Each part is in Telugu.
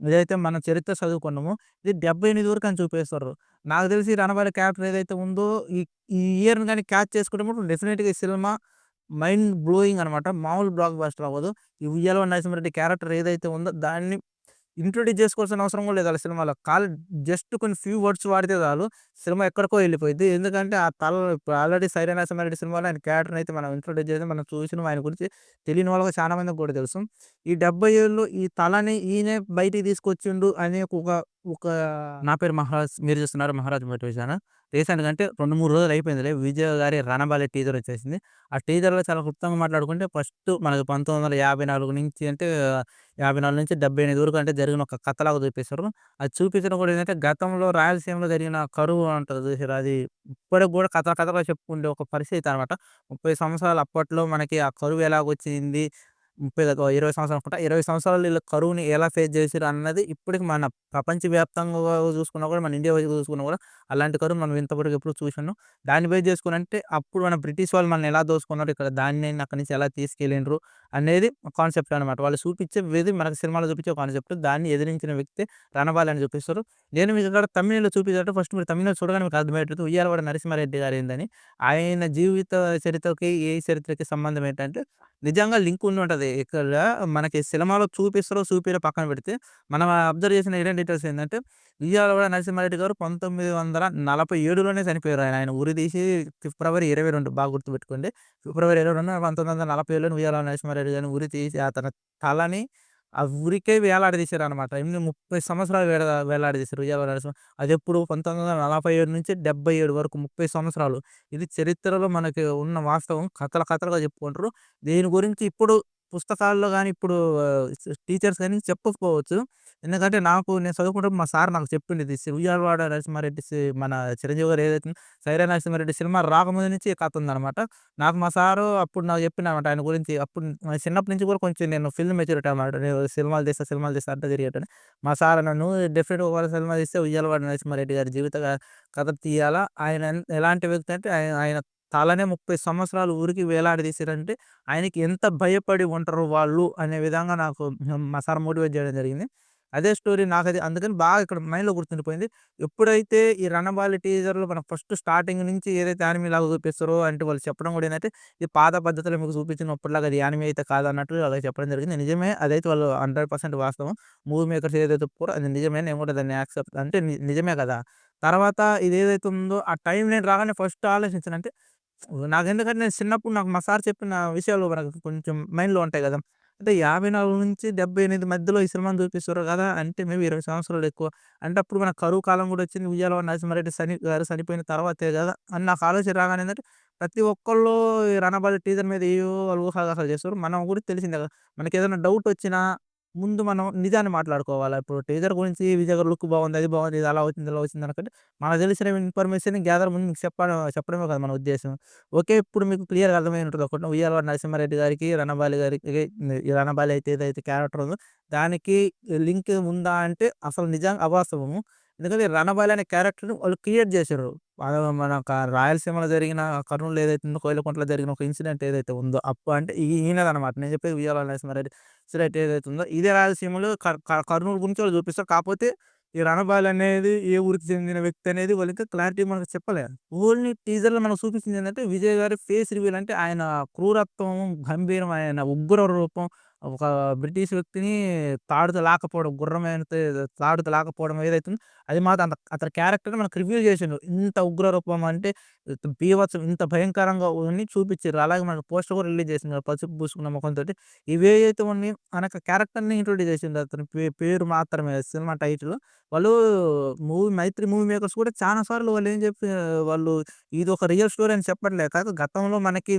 ఏదైతే మన చరిత్ర చదువుకున్నాము ఇది 78 వరకు అని చూపిస్తారు. నాకు తెలిసి 'రణబలి' క్యారెక్టర్ ఏదైతే ఉందో ఈ ఈ ఇయర్‌ని కానీ క్యాచ్ చేసుకుంటే డెఫినెట్గా ఈ సినిమా మైండ్ బ్లోయింగ్ అనమాట. మామూలు బ్లాక్ బస్టర్ అవ్వదు. ఈ 'ఉయ్యాల నరసింహారెడ్డి' క్యారెక్టర్ ఏదైతే ఉందో దాన్ని ఇంట్రొడ్యూస్ చేసుకోవాల్సిన అవసరం కూడా లేదు ఆళ్ళ సినిమాలో. కాల్ జస్ట్ కొన్ని ఫ్యూ వర్డ్స్ వాడితే చాలు సినిమా ఎక్కడికో వెళ్ళిపోయింది ఎందుకంటే ఆ తల ఆల్రెడీ 'సైరా నరసింహారెడ్డి' సినిమాలో ఆయన క్యారెక్టర్ అయితే మనం ఇంట్రొడ్యూస్ చేసి మనం చూసిన ఆయన గురించి తెలియని వాళ్ళకి చాలా మందికి కూడా తెలుసు. ఈ 70 ఏళ్ళు ఈ తలని ఈయనే బయటికి తీసుకొచ్చిండు అనే ఒక ఒక నా పేరు మహారాజ్. మీరు చూస్తున్నారు 'మహారాజ్ మోటివేషన్'. రీసెంట్‌గా అంటే 2, 3 రోజులు అయిపోయిందిలే. విజయ్ గారి రణబాలి టీజర్ వచ్చేసింది. ఆ టీజర్‌లో చాలా క్లుప్తంగా మాట్లాడుకుంటే ఫస్ట్ మనకు 1954 నుంచి అంటే 54 నుంచి 78 వరకు అంటే జరిగిన ఒక కథలాగా చూపిస్తారు. అది చూపించడం కూడా ఏంటంటే గతంలో రాయలసీమలో జరిగిన కరువు అంటారు చూసారు అది ఇప్పటికి కూడా కథ కథగా చెప్పుకుంటే ఒక పరిస్థితి అనమాట. 30 సంవత్సరాలు అప్పట్లో మనకి ఆ కరువు ఎలాగొచ్చింది? ముప్పై ఇరవై సంవత్సరాలు అనుకుంటా. 20 సంవత్సరాలు వీళ్ళు కరువుని ఎలా ఫేస్ చేశారు అన్నది ఇప్పటికి మన ప్రపంచవ్యాప్తంగా చూసుకున్నా కూడా మన ఇండియా చూసుకున్నా కూడా అలాంటి కరువు మనం ఇంతవరకు ఎప్పుడు చూసినాం దాన్ని బేస్ చేసుకుని అంటే అప్పుడు మన బ్రిటిష్ వాళ్ళు మనల్ని ఎలా దోసుకున్నారు? ఇక్కడ దాన్ని అక్కడి నుంచి ఎలా తీసుకెళ్ళిండ్రు? అనేది కాన్సెప్ట్ అనమాట. వాళ్ళు చూపించే విధి మనకు సినిమాలో చూపించే కాన్సెప్ట్. దాన్ని ఎదిరించిన వ్యక్తి రణబాలి అని చూపిస్తారు. నేను మీకు ఇక్కడ తమిళలో చూపించినట్టు ఫస్ట్ మీరు తమిళలో చూడగానే మీకు అర్థమయ్యేటట్టు 'ఉయ్యాలవాడ నరసింహారెడ్డి' గారు ఏందని ఆయన జీవిత చరిత్రకి, ఏ చరిత్రకి సంబంధం ఏంటంటే నిజంగా లింక్ ఉండి ఉంటుంది ఇక్కడ మనకి సినిమాలో చూపిస్తారో చూపిలో పక్కన పెడితే మనం అబ్జర్వ్ చేసిన హిడెన్ డీటెయిల్స్ ఏంటంటే 'ఉయ్యాలవాడ నరసింహారెడ్డి' గారు 1947లోనే చనిపోయారు. ఆయన ఆయన ఉరి తీసి ఫిబ్రవరి 22 బాగా గుర్తుపెట్టుకోండి. ఫిబ్రవరి 22 1947లోనే 'ఉయ్యాలవాడ నరసింహారెడ్డి' గారిని ఉరి తీసి అతని తలని ఆ ఉరికే వేలాడదీశారనమాట. ఎన్ని 30 సంవత్సరాలు వేడ వేలాడదీశారు పంతొమ్మిది నరసింహ' అదెప్పుడు 1947 నుంచి 77 వరకు 30 సంవత్సరాలు. ఇది చరిత్రలో మనకి ఉన్న వాస్తవం. కథల కథలుగా చెప్పుకుంటారు. దీని గురించి ఇప్పుడు పుస్తకాల్లో కానీ ఇప్పుడు టీచర్స్ కానీ చెప్పకపోవచ్చు. ఎందుకంటే నాకు నేను చదువుకుంటే మా సార్ నాకు చెప్పింది ఇది 'ఉయ్యాలవాడ నరసింహారెడ్డి' మన చిరంజీవి గారు ఏదైతే 'సైరా నరసింహారెడ్డి' సినిమా రాకముందు నుంచి కథ ఉందనమాట. నాకు మా సారు అప్పుడు నాకు చెప్పినమాట ఆయన గురించి. అప్పుడు చిన్నప్పటి నుంచి కూడా కొంచెం నేను ఫిల్మ్ మెచ్యూరిటీ అనమాట. నేను సినిమాలు తీస్తా, సినిమాలు తీస్తా అంటే తిరిగేటని మా సార్ నన్ను డెఫినెట్గా ఒకవేళ సినిమా తీస్తే 'ఉయ్యాలవాడ నరసింహారెడ్డి' గారి జీవిత కథ తీయాలా. ఆయన ఎలాంటి వ్యక్తి అంటే ఆయన ఆయన తలనే 30 సంవత్సరాలు ఊరికి వేలాడదీశారంటే ఆయనకి ఎంత భయపడి ఉంటారు వాళ్ళు అనే విధంగా నాకు మా సార్ మోటివేట్ చేయడం జరిగింది. అదే స్టోరీ నాకు అది అందుకని బాగా ఇక్కడ మైండ్‌లో గుర్తుండిపోయింది. ఎప్పుడైతే ఈ రణబాలి టీజర్‌లో మనం ఫస్ట్ స్టార్టింగ్ నుంచి ఏదైతే యానిమీ లాగా చూపిస్తారో అంటే వాళ్ళు చెప్పడం కూడా ఏంటంటే ఇది పాత పద్ధతిలో మీకు చూపించినప్పటిలాగా అది యానిమీ అయితే కాదన్నట్టు అలా చెప్పడం జరిగింది. నిజమే అదైతే వాళ్ళు 100% వాస్తవం. మూవీ మేకర్స్ ఏదైతే చెప్పుకోరో అది నిజమే. నేను కూడా దాన్ని యాక్సెప్ట్ అంటే నిజమే కదా! తర్వాత ఇది ఏదైతే ఉందో ఆ టైం నేను రాగానే ఫస్ట్ నాకు ఎందుకంటే నేను చిన్నప్పుడు నాకు మా సార్ చెప్పిన విషయాలు మనకు కొంచెం మైండ్‌లో ఉంటాయి కదా! అంటే 54 నుంచి 78 మధ్యలో ఈ సినిమాని చూపిస్తారు కదా! అంటే మేబీ 20 సంవత్సరాలు ఎక్కువ. అంటే అప్పుడు మనకు కరువు కాలం కూడా వచ్చింది. విజయవాడ నరసింహారెడ్డి' చని గారు చనిపోయిన తర్వాతే కదా! అని నాకు ఆలోచన రాగానే ఏంటంటే ప్రతి ఒక్కళ్ళు ఈ 'రణబలి' టీజర్ మీద ఏవో వాళ్ళు చేస్తారు. మనం కూడా తెలిసిందే కదా! ఏదైనా డౌట్ వచ్చినా ముందు మనం నిజాన్ని మాట్లాడుకోవాలా. ఇప్పుడు టీజర్ గురించి విజయ్ లుక్ బాగుంది. అది బాగుంది. ఇది అలా వచ్చింది, ఇలా వచ్చింది అనుకుంటే మనకు తెలిసిన ఇన్ఫర్మేషన్ గ్యాదర్ ముందు మీకు చెప్పడం చెప్పడమే కదా మన ఉద్దేశం ఓకే. ఇప్పుడు మీకు క్లియర్‌గా అర్థమై ఉంటుంది ఒకటి ఉయ్యాల నరసింహారెడ్డి' గారికి రణబాలి గారికి రణబాలి అయితే ఏదైతే క్యారెక్టర్ ఉందో దానికి లింక్ ఉందా అంటే అసలు నిజంగా అవాస్తవము. ఎందుకంటే రణబాలి అనే క్యారెక్టర్‌ని వాళ్ళు క్రియేట్ చేశారు మన రాయలసీమలో జరిగిన కర్నూలు ఏదైతే ఉందో కోయిలకుంటలో జరిగిన ఒక ఇన్సిడెంట్ ఏదైతే ఉందో అప్పు అంటే ఈ ఈయనదనమాట. నేను చెప్పేది విజయవాడ నరసింహారెడ్డి' ఇన్సిడెంట్ ఏదైతే ఉందో ఇదే రాయలసీమలో కర్ కర్నూలు గురించి వాళ్ళు చూపిస్తారు. కాకపోతే ఈ రణబాల్ అనేది ఏ ఊరికి చెందిన వ్యక్తి అనేది వాళ్ళు ఇంకా క్లారిటీ మనకు చెప్పలేదు ఓన్లీ టీజర్‌లో మనకు చూపించింది ఏంటంటే విజయ్ గారి ఫేస్ రివీల్ అంటే ఆయన క్రూరత్వం, గంభీరం, ఆయన ఉగ్ర రూపం ఒక బ్రిటిష్ వ్యక్తిని తాడుతో లాకపోవడం, గుర్రం మీద తాడుతో లాకపోవడం అది మాత్రం అంత అతని క్యారెక్టర్‌ని మనకు రివ్యూ చేసిండు. ఇంత ఉగ్ర రూపం అంటే బీభత్సం ఇంత భయంకరంగా ఉన్ని చూపించారు అలాగే మనకు పోస్టర్ కూడా రిలీజ్ చేసిండ్రు. పసుపు పూసుకున్న ముఖంతో ఇవేవైతే ఉన్నాయి మనకు క్యారెక్టర్‌ని ఇంట్రొడ్యూస్ చేసిండు అతని పే పేరు మాత్రమే సినిమా టైటిల్. వాళ్ళు మూవీ 'మైత్రి' మూవీ మేకర్స్ కూడా చాలా సార్లు వాళ్ళు ఏం చెప్పి వాళ్ళు ఇది ఒక రియల్ స్టోరీ అని చెప్పట్లేదు కాదు గతంలో మనకి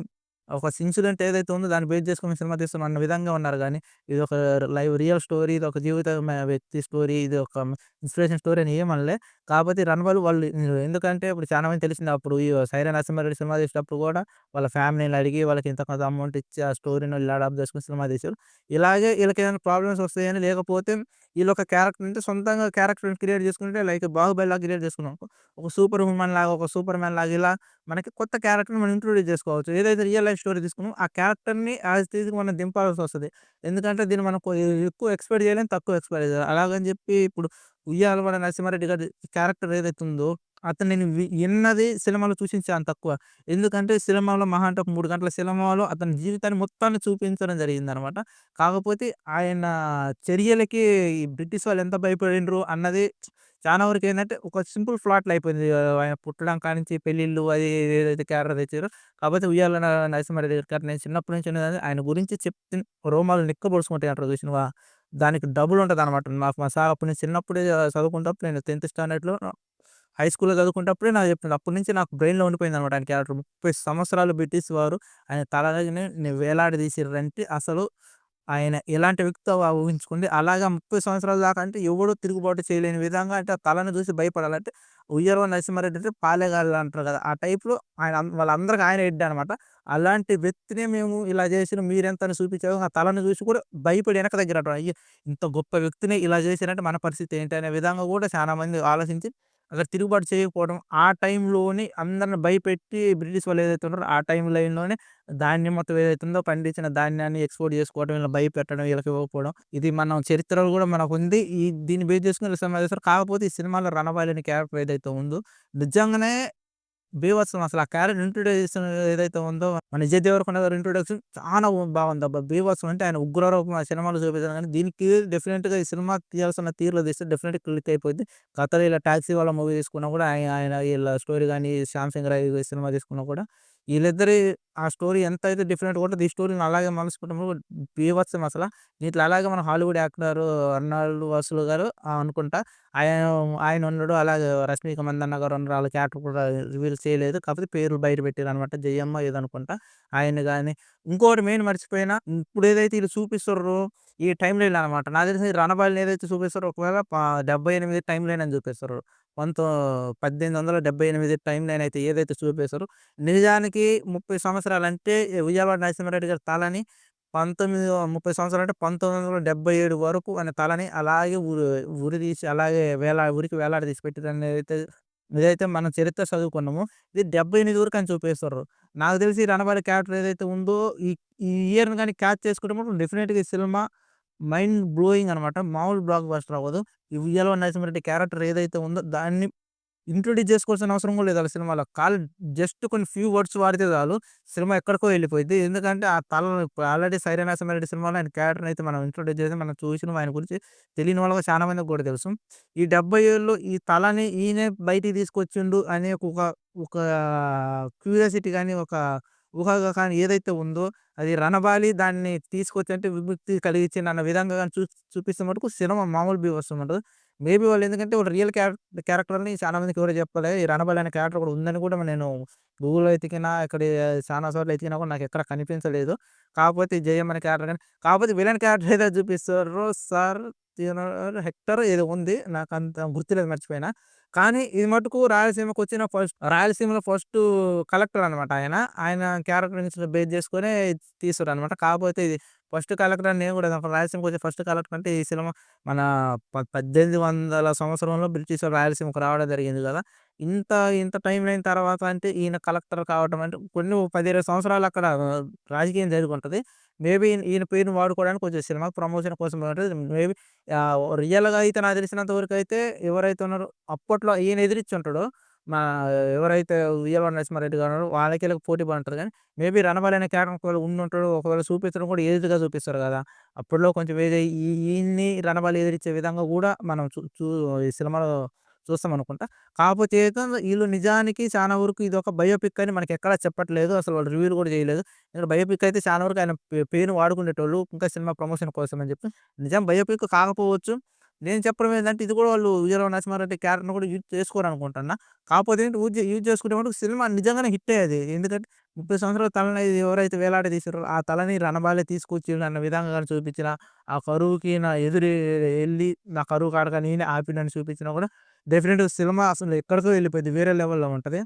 ఒక ఇన్సిడెంట్ ఏదైతే ఉందో దాన్ని బేస్ చేసుకుని సినిమా తీస్తున్నాం అన్న విధంగా ఉన్నారు కానీ ఇది ఒక లైవ్ రియల్ స్టోరీ ఇది ఒక జీవిత వ్యక్తి స్టోరీ ఇది ఒక ఇన్స్పిరేషన్ స్టోరీ అని ఏమనలే. కాకపోతే 'రణబలి' వాళ్ళు ఎందుకంటే ఇప్పుడు చాలా మంది తెలిసింది అప్పుడు ఈ 'సైరా నరసింహారెడ్డి' సినిమా తీసేటప్పుడు కూడా వాళ్ళ ఫ్యామిలీని అడిగి వాళ్ళకి ఇంత కొంత అమౌంట్ ఇచ్చి ఆ స్టోరీని వీళ్ళు అడాప్ట్ చేసుకుని సినిమా తీశారు. ఇలాగే వీళ్ళకి ఏదైనా ప్రాబ్లమ్స్ వస్తాయని లేకపోతే వీళ్ళు ఒక క్యారెక్టర్ అంటే సొంతంగా క్యారెక్టర్‌ని క్రియేట్ చేసుకుంటే లైక్ 'బాహుబలి' లాగా క్రియేట్ చేసుకున్నాం. ఒక సూపర్ ఉమెన్ లాగా, ఒక సూపర్ మ్యాన్ లాగా ఇలా మనకి కొత్త క్యారెక్టర్‌ని మనం ఇంట్రొడ్యూస్ చేసుకోవచ్చు. ఏదైతే రియల్ లైఫ్ స్టోరీ తీసుకున్నామో ఆ క్యారెక్టర్‌ని యాజ్ ఇట్ మనం దింపాల్సి వస్తుంది ఎందుకంటే దీన్ని మనం ఎక్కువ ఎక్స్‌పెక్ట్ చేయలేం. తక్కువ ఎక్స్‌పెక్ట్ చేయాలి అలాగని చెప్పి ఇప్పుడు 'ఉయ్యాలవాడ నరసింహారెడ్డి' గారి క్యారెక్టర్ ఏదైతే ఉందో అతను నేను వి సినిమాలో చూపించాను తక్కువ. ఎందుకంటే సినిమాలో మహా అంటే ఒక 3 గంటల సినిమాలో అతని జీవితాన్ని మొత్తాన్ని చూపించడం జరిగింది అనమాట కాకపోతే ఆయన చర్యలకి ఈ బ్రిటిష్ వాళ్ళు ఎంత భయపడిండ్రు అన్నది చాలా వరకు ఏంటంటే ఒక సింపుల్ ఫ్లాట్లు అయిపోయింది. ఆయన పుట్టడం కానించి పెళ్ళిళ్ళు అది ఏదైతే క్యారెక్టర్ తెచ్చారో కాకపోతే 'ఉయ్యాల న నరసింహారెడ్డి' గారి నేను చిన్నప్పటి నుంచి ఆయన గురించి చెప్తే రోమాలు నిక్కబడుచుకుంటాయి అంటారు చూసినవా? దానికి డబుల్ అనమాట మాకు మా సార్ అప్పుడు నేను చిన్నప్పుడే చదువుకునేటప్పుడు నేను 10థ్ స్టాండర్డ్‌లో హై స్కూల్‌లో చదువుకునేటప్పుడే నాకు చెప్పిండు. అప్పటి నుంచి నాకు బ్రెయిన్‌లో ఉండిపోయింది అనమాట ఆయన క్యారెక్టర్. 30 సంవత్సరాలు బ్రిటిష్ వారు ఆయన తలనే వేలాడి తీసిర్రంటే అసలు ఆయన ఎలాంటి వ్యక్తితో వ ఊహించుకోండి. అలాగా 30 సంవత్సరాల దాకా అంటే ఎవడో తిరుగుబాటు చేయలేని విధంగా అంటే తలను చూసి భయపడాలంటే 'ఉయ్యాలవాడ నరసింహారెడ్డి' అంటే పాలెగాళ్ళు అంటారు కదా! ఆ టైప్‌లో ఆయన వాళ్ళందరికీ ఆయన హెడ్ అనమాట. అలాంటి వ్యక్తినే మేము ఇలా చేసిన మీరెంత అని చూపించారు. ఆ తలను చూసి కూడా భయపడి వెనక దగ్గర అయ్యో! ఇంత గొప్ప వ్యక్తినే ఇలా చేశారంటే మన పరిస్థితి ఏంటి అనే విధంగా కూడా చాలామంది ఆలోచించి అక్కడ తిరుగుబాటు చేయకపోవడం. ఆ టైంలోనే అందరిని భయపెట్టి బ్రిటిష్ వాళ్ళు ఏదైతే ఉన్నారో ఆ టైం లైన్‌లోనే ధాన్యం మొత్తం ఏదైతే ఉందో పండించిన ధాన్యాన్ని ఎక్స్‌పోర్ట్ చేసుకోవడం, ఇలా భయపెట్టడం, వీళ్ళకి ఇవ్వకపోవడం. ఇది మనం చరిత్రలో కూడా మనకు ఉంది ఈ దీన్ని బేస్ చేసుకుని సినిమా చేస్తారు కాకపోతే ఈ సినిమాలో రణబాలి అనే క్యారెక్టర్ ఏదైతే ఉందో నిజంగానే బీభత్సం అసలు ఆ క్యారెక్టర్ ఇంట్రొడ్యూషన్ ఏదైతే ఉందో మన విజయ్ దేవరకొండ గారు ఇంట్రొడక్షన్ చాలా బాగుందబ్బా! బీభత్సం అంటే ఆయన ఉగ్రరూపం ఆ సినిమాలో చూపించారు కానీ దీనికి డెఫినెట్గా ఈ సినిమా తీయాల్సిన తీరులో తీస్తే డెఫినెట్ క్లిక్ అయిపోద్ది. గతంలో ఇలా 'టాక్సీ' వాళ్ళ మూవీ తీసుకున్నా కూడా ఆయన ఆయన వీళ్ళ స్టోరీ కానీ 'శ్యామ్ సింగ్ రాయ్' సినిమా తీసుకున్నా కూడా వీళ్ళిద్దరి ఆ స్టోరీ ఎంత అయితే డిఫరెంట్‌గా ఉంటుందో ఈ స్టోరీని అలాగే మలుచుకుంటాము బీవత్సం అసలు దీంట్లో అలాగే మన హాలీవుడ్ యాక్టర్ 'అర్నాల్డ్ వసులు గారు అనుకుంటా. ఆయన ఆయన ఉన్నాడు. అలాగే 'రష్మిక మందన్న' గారు ఉన్నారు. వాళ్ళ క్యారెక్టర్ కూడా రివీల్ చేయలేదు. కాకపోతే పేర్లు బయట పెట్టారు అనమాట జయమ్మ ఏదో అనుకుంటా. ఆయన కానీ ఇంకోటి మెయిన్ మర్చిపోయినా ఇప్పుడు ఏదైతే వీళ్ళు చూపిస్తారు ఈ టైం లైన్‌లో అనమాట. నాకు తెలిసి రణబాలిని ఏదైతే చూపిస్తారో ఒకవేళ డెబ్బై ఎనిమిది టైం లైన్ అని చూపిస్తారు. పంతో 1878 టైమ్ లైన్ అయితే ఏదైతే చూపిస్తారో నిజానికి 30 సంవత్సరాలంటే విజయవాడ నరసింహారెడ్డి' గారి తలని 19 30 సంవత్సరాలంటే 1977 వరకు అనే తలని అలాగే ఉరి తీసి అలాగే వేలా ఊరికి వేలాడదీసి అయితే ఇదైతే మనం చరిత్ర చదువుకున్నామో. ఇది 78 వరకు అని చూపిస్తారు నాకు తెలిసి రణబారి క్యారెక్టర్ ఏదైతే ఉందో ఈ ఈ ఇయర్‌ని కానీ క్యాచ్ చేసుకుంటే మాత్రం ఈ సినిమా మైండ్ బ్లోయింగ్ అనమాట. మామూలు బ్లాక్ బస్టర్ అవ్వదు. ఈ ఉయ్యాలో నరసింహారెడ్డి' క్యారెక్టర్ ఏదైతే ఉందో దాన్ని ఇంట్రొడ్యూస్ చేసుకోవాల్సిన అవసరం కూడా లేదు ఆళ్ళ సినిమాలో. కాల్ జస్ట్ కొన్ని ఫ్యూ వర్డ్స్ వాడితే చాలు సినిమా ఎక్కడికో వెళ్ళిపోయింది ఎందుకంటే ఆ తల ఆల్రెడీ 'సైరా నరసింహారెడ్డి' సినిమాలో ఆయన క్యారెక్టర్ అయితే మనం ఇంట్రొడ్యూస్ చేసి మనం చూసినాం. ఆయన గురించి తెలియని వాళ్ళకి చాలా మందికి కూడా తెలుసు. ఈ డెబ్బై ఏళ్ళు ఈ తలని ఈయనే బయటికి తీసుకొచ్చిండు అనే ఒక ఒక క్యూరియాసిటీ కానీ ఒక ఊహాగాహం ఏదైతే ఉందో అది 'రణబాలి' దాన్ని తీసుకొచ్చి అంటే విముక్తి కలిగించింది అన్న విధంగా కానీ చూ చూపిస్తే మటుకు సినిమా మామూలు బీభత్సం ఉండదు. మేబీ వాళ్ళు ఎందుకంటే వాళ్ళు రియల్ క్యారె క్యారెక్టర్‌ని చాలా మందికి ఎవరు చెప్పలే. ఈ రణబల్ అనే క్యారెక్టర్ కూడా ఉందని కూడా నేను గూగుల్‌లో ఎతికినా, ఇక్కడ చాలా చోట్ల ఎతికినా కూడా నాకు ఎక్కడ కనిపించలేదు. కాకపోతే జయం అనే క్యారెక్టర్ కానీ కాకపోతే విలన్ క్యారెక్టర్ ఏదో చూపిస్తారో సార్ హెక్టర్ ఏదో ఉంది. నాకు అంత గుర్తులేదు మర్చిపోయినా. కానీ ఇది మటుకు రాయలసీమకు వచ్చిన ఫస్ట్ రాయలసీమలో ఫస్ట్ కలెక్టర్ అనమాట ఆయన. ఆయన క్యారెక్టర్ నుంచి బేస్ చేసుకునే తీసుకురు అనమాట కాకపోతే ఇది ఫస్ట్ కలెక్టర్ అని నేను కూడా రాయలసీమకొచ్చే ఫస్ట్ కలెక్టర్ అంటే ఈ సినిమా మన ప 1800 సంవత్సరంలో బ్రిటిష్ రాయలసీమకు రావడం జరిగింది కదా! ఇంత ఇంత టైం అయిన తర్వాత అంటే ఈయన కలెక్టర్ కావడం అంటే కొన్ని 10, 20 సంవత్సరాలు అక్కడ రాజకీయం జరిగుంటది. మేబీ ఈయన పేరుని వాడుకోవడానికి కొంచెం సినిమా ప్రమోషన్ కోసం ఉంటుంది మేబీ రియల్‌గా అయితే నాకు తెలిసినంత అయితే ఎవరైతే ఉన్నారో అప్పట్లో ఈయన ఉంటాడో మా ఎవరైతే 'ఉయ్యాలవాడ నరసింహారెడ్డి' గారు ఉన్నారో వాళ్ళకి వెళ్ళి పోటీ పడుంటది కానీ మేబీ 'రణబాలి' అనే క్యారెక్టర్ ఒకవేళ ఉండుంటాడు. ఒకవేళ చూపించడం కూడా ఏజ్డ్‌గా చూపిస్తారు కదా! అప్పట్లో కొంచెం ఏజ్ ఈయన్ని 'రణబాలి' ఎదిరించే విధంగా కూడా మనం చూ చూ ఈ సినిమాలో చూస్తాం అనుకుంటా. కాకపోతే వీళ్ళు నిజానికి చాలా వరకు ఇది ఒక బయోపిక్ అని మనకి ఎక్కడ చెప్పట్లేదు. అసలు వాళ్ళు రివ్యూలు కూడా చేయలేదు. ఎందుకంటే బయోపిక్ అయితే చాలా వరకు ఆయన పేరు వాడుకునేటోళ్ళు. ఇంకా సినిమా ప్రమోషన్ కోసం అని చెప్పి. నిజం బయోపిక్ కాకపోవచ్చు. నేను చెప్పడం ఏంటంటే ఇది కూడా వాళ్ళు విజయరావు నరసింహారెడ్డి' క్యారెక్టర్‌ని కూడా యూజ్ చేసుకోరనుకుంటున్నా. కాకపోతే ఏంటి యూజ్ యూజ్ చేసుకుంటే మటుకు సినిమా నిజంగానే హిట్టే అయ్యేది ఎందుకంటే 30 సంవత్సరాల తలని ఎవరైతే వేలాడ తీసారో ఆ తలని రణబాలే తీసుకొచ్చిండు అన్న విధంగా కానీ చూపించిన ఆ కరువుకి నా ఎదురు వెళ్ళి నా కరువు కాడక నేనే ఆపినని చూపించినా కూడా డెఫినెట్గా సినిమా అసలు ఎక్కడికో వెళ్ళిపోయింది వేరే లెవెల్‌లో ఉంటుంది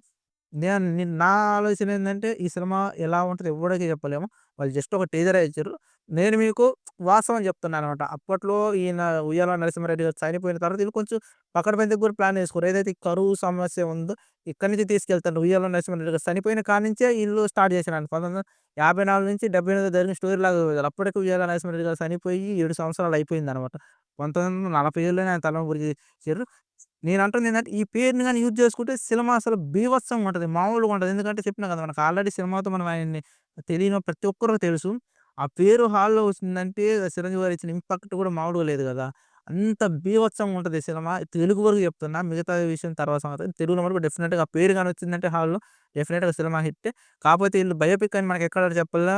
నేను నా ఆలోచన ఏంటంటే ఈ సినిమా ఎలా ఉంటుంది ఎవ్వడికి చెప్పలేము. వాళ్ళు జస్ట్ ఒక టీజరే ఇచ్చారు. నేను మీకు వాస్తవం చెప్తున్నాను అనమాట అప్పట్లో ఈయన ఉయ్యాల నరసింహారెడ్డి గారు చనిపోయిన తర్వాత ఇది కొంచెం పకడ్బందీగా కూడా ప్లాన్ చేసుకోరు ఏదైతే కరువు సమస్య ఉందో ఇక్కడి నుంచి తీసుకెళ్తాను. ఉయ్యాల నరసింహారెడ్డి గారు చనిపోయిన కాడ్నుంచే ఇల్లు స్టార్ట్ చేశాను పంతొమ్మిది యాభై నాలుగు నుంచి 78 జరిగిన స్టోరీ లాగా అప్పటికి ఉయ్యాల నరసింహారెడ్డి గారు చనిపోయి ఏడు సంవత్సరాలు అయిపోయిందనమాట. 1947లోనే ఆయన తలంపురి చేశారు. నేను నేనంటుందేంటంటే ఈ పేరుని కానీ యూజ్ చేసుకుంటే సినిమా అసలు బీభత్సంగా ఉంటుంది మామూలుగా ఉంటుంది ఎందుకంటే చెప్పినా కదా! మనకు ఆల్రెడీ సినిమాతో మనం ఆయన్ని తెలియని ప్రతి ఒక్కరికి తెలుసు. ఆ పేరు హాల్‌లో వచ్చిందంటే చిరంజీవి గారు ఇచ్చిన ఇంపాక్ట్ కూడా మామూలుగా లేదు కదా! అంత బీభత్సంగా ఉంటుంది సినిమా. తెలుగు వరకు చెప్తున్నా. మిగతా విషయం తర్వాత సంగతి. తెలుగులో మటుకు డెఫినెట్గా ఆ పేరు కానీ వచ్చిందంటే హాల్‌లో డెఫినెట్గా సినిమా హిట్ కాకపోతే వీళ్ళు బయోపిక్ అని మనకి ఎక్కడ చెప్పాలా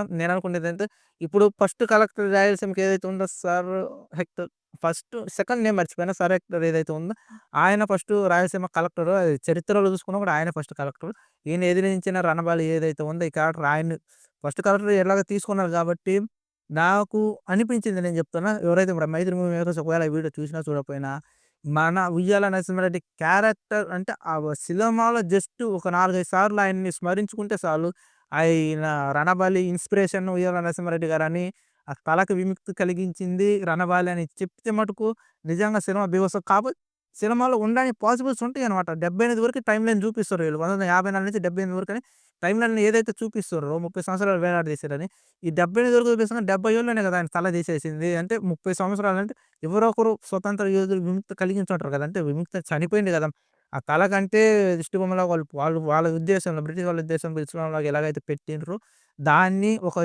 అంటే ఇప్పుడు ఫస్ట్ కలెక్టర్ రాయలసీమకి ఏదైతే ఉందో sir hectare first second name మర్చిపోయినా. సర్ ఏదైతే ఉందో ఆయన ఫస్ట్ రాయలసీమ కలెక్టర్. చరిత్రలో చూసుకున్నా కూడా ఆయన ఫస్ట్ కలెక్టర్. ఈయన ఎదిరించిన రణబాలి ఏదైతే ఉందో ఈ క్యారెక్టర్ ఆయన ఫస్ట్ కలెక్టర్ ఎలాగ తీసుకున్నారు కాబట్టి నాకు అనిపించింది నేను చెప్తున్నా. ఎవరైతే ఇప్పుడు 'మైత్రి మూవీ ఒకవేళ వీడియో చూసినా చూడకపోయినా మన ఉయ్యాల నరసింహారెడ్డి క్యారెక్టర్ అంటే ఆ సినిమాలో జస్ట్ ఒక 4, 5 సార్లు ఆయన్ని స్మరించుకుంటే చాలు. ఆయన రణబలి ఇన్స్పిరేషన్ ఉయ్యాల నరసింహారెడ్డి గారని ఆ కళకి విముక్తి కలిగించింది రణబాలి అని చెప్తే మటుకు నిజంగా సినిమా బీభత్సం. కాబట్టి సినిమాలో ఉండడానికి పాసిబుల్స్ ఉంటాయనమాట. 78 వరకు టైమ్ లైన్ చూపిస్తారు వీళ్ళు. 1954 నుంచి 78 వరకని టైమ్ లైన్ ఏదైతే చూపిస్తారో 30 సంవత్సరాలు వేలాడదీశారని. ఈ 78 వరకు చూపిస్తున్నా 70 కదా! ఆయన తల తీసేసింది. అంటే 30 సంవత్సరాలంటే ఎవరో ఒకరు స్వతంత్ర యోధులు విముక్తి కలిగించుంటారు కదా! అంటే విముక్తి చనిపోయింది కదా! ఆ కళ కంటే దిష్టిబొమ్మలా వాళ్ళు వాళ్ళు వాళ్ళ ఉద్దేశంలో బ్రిటిష్ వాళ్ళ ఉద్దేశంలో ఇస్లాంలో ఎలాగైతే పెట్టినరు దాన్ని ఒక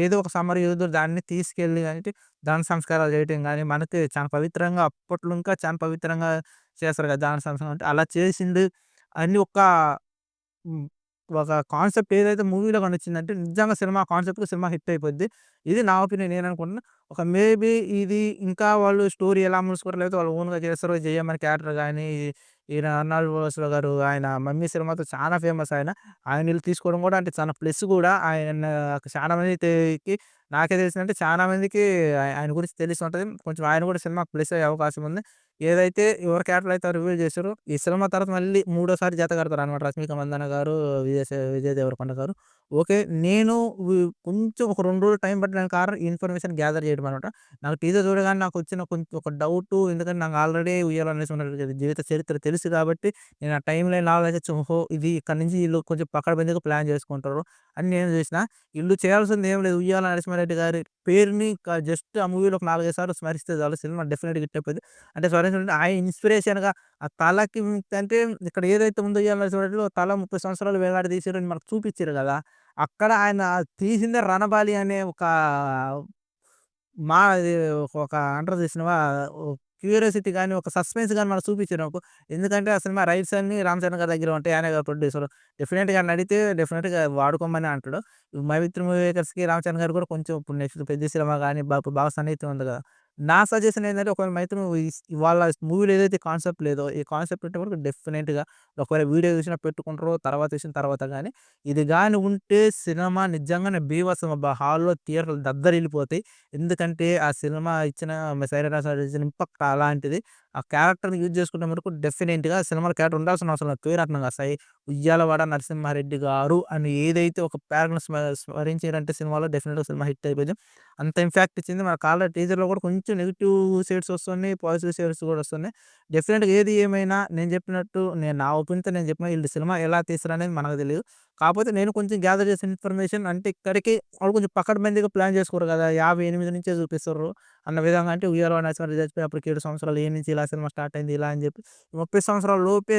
ఏదో ఒక సమర యోధుడు దాన్ని తీసుకెళ్ళి అంటే దాన సంస్కారాలు చేయటం కానీ మనకి చాలా పవిత్రంగా అప్పట్లో ఇంకా చాలా పవిత్రంగా చేస్తారు కదా! దాన సంస్కారం అంటే అలా చేసిండు అని ఒక ఒక కాన్సెప్ట్ ఏదైతే మూవీలో గాని నిజంగా సినిమా కాన్సెప్ట్‌కి సినిమా హిట్ అయిపోద్ది. ఇది నా ఒపీనియన్ నేను అనుకుంటున్నాను ఒక మేబీ ఇది ఇంకా వాళ్ళు స్టోరీ ఎలా మలుచుకుంటారో వాళ్ళు ఓన్‌గా చేస్తారో జయమని క్యారెక్టర్ కానీ ఈయన అర్నాల్డ్ ఓస్లో గారు ఆయన 'మమ్మీ' సినిమాతో చాలా ఫేమస్ ఆయన. ఆయన వీళ్ళు తీసుకోవడం కూడా అంటే చాలా ప్లస్ కూడా. ఆయన చాలా మందికి నాకే తెలిసిందంటే చాలా మందికి ఆయన గురించి తెలిసి ఉంటుంది కొంచెం ఆయన కూడా సినిమాకి ప్లస్ అయ్యే అవకాశం ఉంది. ఏదైతే ఎవరి క్యారెక్టర్ అయితే రివీల్ చేసారో ఈ సినిమా తర్వాత మళ్ళీ మూడోసారి జత కడతారనమాట 'రష్మిక మందన గారు, విజయ సే విజయ్ దేవరకొండ గారు. ఓకే. నేను కొంచెం ఒక రెండు రోజులు టైం పట్టడానికి కారణం ఇన్ఫర్మేషన్ గ్యాదర్ చేయడం అనమాట. నాకు టీజర్ చూడగానే నాకు వచ్చిన కొంచెం ఒక డౌటు ఎందుకంటే నాకు ఆల్రెడీ ఉయ్యాల నరసింహారెడ్డి గారి జీవిత చరిత్ర తెలుసు కాబట్టి నేను ఆ టైంలో లైన్ ఓహో! ఇది ఇక్కడ నుంచి వీళ్ళు కొంచెం పకడ్బందీగా ప్లాన్ చేసుకుంటారు అని నేను చూసిన. వీళ్ళు చేయాల్సింది ఏం లేదు. ఉయ్యాల నరసింహారెడ్డి గారి పేరుని జస్ట్ ఆ మూవీలో ఒక 4, 5 సార్లు స్మరిస్తే చాలు సినిమా డెఫినెట్గా హిట్ అంటే అంటే స్మరించడం ఆయన ఇన్స్పిరేషన్‌గా ఆ తలకి అంటే ఇక్కడ ఏదైతే ఉందో ఉయ్యాల తల 30 సంవత్సరాలు వేలాడదీశారని మనకు చూపించారు కదా! అక్కడ ఆయన తీసిందే రణబాలి అనే ఒక మా ఒక అంటర్ చూసినవా క్యూరియాసిటీ కానీ ఒక సస్పెన్స్ కానీ మనకు చూపించారు నాకు. ఎందుకంటే ఆ సినిమా రైట్స్ అన్ని రామ్ చరణ్ గారి దగ్గర ఉంటాయి. ఆయన ప్రొడ్యూసర్. డెఫినెట్గా అడిగితే డెఫినెట్గా వాడుకోమని అంటాడు. 'మైత్రి మూవీ మేకర్స్‌కి' రామ్ చరణ్ గారు కూడా కొంచెం ఇప్పుడు నెక్స్ట్ పెద్ద సినిమా కానీ బాగా సన్నిహితం ఉంది కదా! నా సజెషన్ ఏంటంటే ఒకవేళ మైత్రం మూవీస్' వాళ్ళ మూవీలో ఏదైతే కాన్సెప్ట్ లేదో ఈ కాన్సెప్ట్ ఉంటే మనకు డెఫినెట్గా ఒకవేళ వీడియో చూసినా పెట్టుకుంటారో తర్వాత చూసిన తర్వాత కానీ ఇది కానీ ఉంటే సినిమా నిజంగానే బీవసం అబ్బా! హాల్‌లో థియేటర్‌లు దద్దరిల్లిపోతాయి. ఎందుకంటే ఆ సినిమా ఇచ్చిన సైరానా ఇచ్చిన ఇంపాక్ట్ అలాంటిది. ఆ క్యారెక్టర్‌ని యూజ్ చేసుకుంటే మనకు డెఫినెట్గా సినిమాలో క్యారెక్టర్ ఉండాల్సిన అవసరం లేదు. పేరు అర్థం కాదు. ఉయ్యాలవాడ నరసింహారెడ్డి గారు అని ఏదైతే ఒక పేరును స్మ స్మరించారంటే సినిమాలో డెఫినెట్గా సినిమా హిట్ అయిపోయింది అంత ఇంపాక్ట్ ఇచ్చింది. మన ఆల్రెడీ టీజర్‌లో కూడా కొంచెం నెగిటివ్ షేడ్స్ వస్తున్నాయి. పాజిటివ్ షేడ్స్ కూడా వస్తున్నాయి. డెఫినెట్గా ఏది ఏమైనా నేను చెప్పినట్టు నేను నా ఒపీనియన్‌తో నేను చెప్పిన వీళ్ళు సినిమా ఎలా తీసారనేది మనకు తెలియదు కాకపోతే నేను కొంచెం గ్యాదర్ చేసిన ఇన్ఫర్మేషన్ అంటే ఇక్కడికి వాళ్ళు కొంచెం పకడ్బందీగా ప్లాన్ చేసుకోరు కదా! 58 నుంచే చూపిస్తారు అన్న విధంగా అంటే ఉయ్యాల నచ్చిన చచ్చిపోయి అప్పటికి ఏడు సంవత్సరాలు ఏ నుంచి ఇలా సినిమా స్టార్ట్ అయింది ఇలా అని చెప్పి 30 సంవత్సరాల లోపే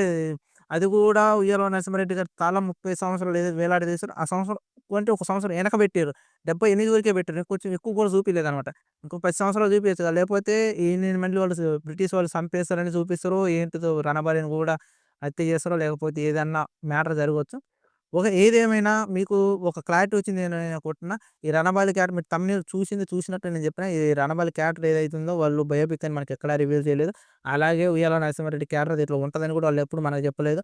అది కూడా ఉయ్యాల నరసింహారెడ్డి గారి తల 30 సంవత్సరాలు ఏదైతే వేలాడదీశారో ఆ సంవత్సరం అంటే ఒక సంవత్సరం వెనక పెట్టిర్రు. 78 వరకే పెట్టారు. కొంచెం ఎక్కువ కూడా చూపించలేదు అనమాట ఇంకో పది సంవత్సరాలు చూపించచ్చు కదా! లేకపోతే ఈయనని మళ్ళీ వాళ్ళు బ్రిటిష్ వాళ్ళు చంపేస్తారని చూపిస్తారో ఏంటిదో రణబాలిని కూడా హత్య చేస్తారో లేకపోతే ఏదన్నా మ్యాటర్ జరగవచ్చు ఒక ఏదేమైనా మీకు ఒక క్లారిటీ వచ్చింది నేను అనుకుంటున్నా. ఈ రణబాలి క్యారెక్టర్ మీరు థంబ్‌నెయిల్ చూసింది చూసినట్టు నేను చెప్పిన. ఈ రణబాలి క్యారెక్టర్ ఏదైతుందో వాళ్ళు బయోపిక్ అని మనకి ఎక్కడా రివీల్ చేయలేదు. అలాగే ఉయ్యాల నరసింహారెడ్డి క్యారెక్టర్ ఇట్లా ఉంటుందని కూడా వాళ్ళు ఎప్పుడు మనకు చెప్పలేదు.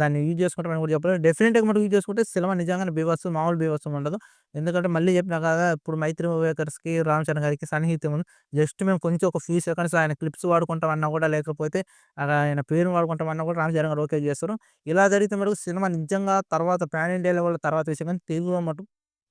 దాన్ని యూజ్ చేసుకుంటామని కూడా చెప్పలేదు. డెఫినెట్గా మటుకు యూజ్ చేసుకుంటే సినిమా నిజంగానే బీభత్సం మామూలు బీభత్సం ఉండదు. ఎందుకంటే మళ్ళీ చెప్పినా కదా! ఇప్పుడు 'మైత్రి మూవేకర్స్కి రామ్ చరణ్ గారికి సన్నిహితం ఉంది. జస్ట్ మేము కొంచెం ఒక ఫ్యూ సెకండ్స్ ఆయన క్లిప్స్ వాడుకుంటాం అన్నా కూడా లేకపోతే ఆయన పేరుని వాడుకుంటాం అన్నా కూడా రామ్ చరణ్ గారు ఓకే చేస్తారు. ఇలా జరిగితే మనకు సినిమా నిజంగా తర్వాత పాన్ ఇండియా లెవెల్‌లో తర్వాత విషయం కానీ తెలుగులో మటు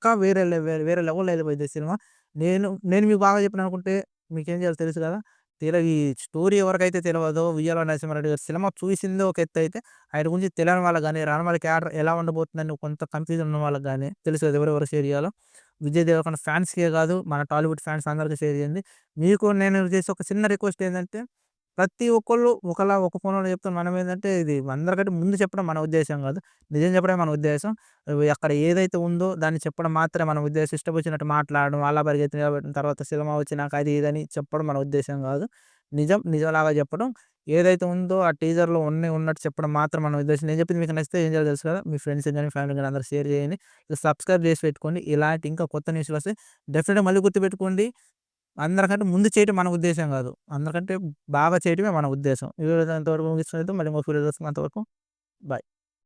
ఇంకా వేరే లెవెల్ వేరే లెవెల్‌లో వెళ్ళిపోయింది సినిమా. నేను నేను మీకు బాగా చెప్పాననుకుంటే మీకేం చేయాలో తెలుసు కదా! తీరా ఈ స్టోరీ ఎవరికైతే తెలియదో విజయవాడ నరసింహారెడ్డి' గారు సినిమా చూసింది ఒక ఎత్తయితే ఆయన గురించి తెలియని వాళ్ళకి గాని, రానవాళ్ళ క్యారెక్టర్ ఎలా ఉండబోతుందని కొంత కన్‌ఫ్యూజన్ ఉన్న వాళ్ళకి కానీ తెలుసు కదా! ఎవరెవరు షేర్ చేయాలో. విజయ్ దేవరకొండ ఫ్యాన్స్‌కే కాదు మన టాలీవుడ్ ఫ్యాన్స్ అందరికి షేర్ చేయండి. మీకు నేను చేసే ఒక చిన్న రిక్వెస్ట్ ఏంటంటే ప్రతి ఒక్కళ్ళు ఒకలా ఒక కోణంలో చెప్తారు. మనం ఏంటంటే ఇది అందరికంటే ముందు చెప్పడం మన ఉద్దేశం కాదు. నిజం చెప్పడమే మన ఉద్దేశం. అక్కడ ఏదైతే ఉందో దాన్ని చెప్పడం మాత్రమే మన ఉద్దేశం. ఇష్టం వచ్చినట్టు మాట్లాడడం, అలా పరిగెత్తిన తర్వాత సినిమా వచ్చినాక అది ఇది అని చెప్పడం మన ఉద్దేశం కాదు. నిజం నిజంలాగా చెప్పడం. ఏదైతే ఉందో ఆ టీజర్‌లో ఉన్నయి ఉన్నట్టు చెప్పడం మాత్రం మన ఉద్దేశం. నేను చెప్పింది మీకు నచ్చితే ఏం చేయాలో తెలుసు కదా! మీ ఫ్రెండ్స్ కానీ ఫ్యామిలీ కానీ అందరూ షేర్ చేయండి. సబ్స్క్రైబ్ చేసి పెట్టుకోండి. ఇలాంటి ఇంకా కొత్త న్యూస్‌లు వస్తే డెఫినెట్గా మళ్ళీ గుర్తుపెట్టుకోండి. అందరికంటే ముందు చేయటం మన ఉద్దేశం కాదు. అందరికంటే బాగా చేయటమే మన ఉద్దేశం. ఈ వీడియో అంతవరకు ముగిస్తున్నట్టు మళ్ళీ ఇంకో వీడియోలో కలుసుకుందాం. అంతవరకు బాయ్.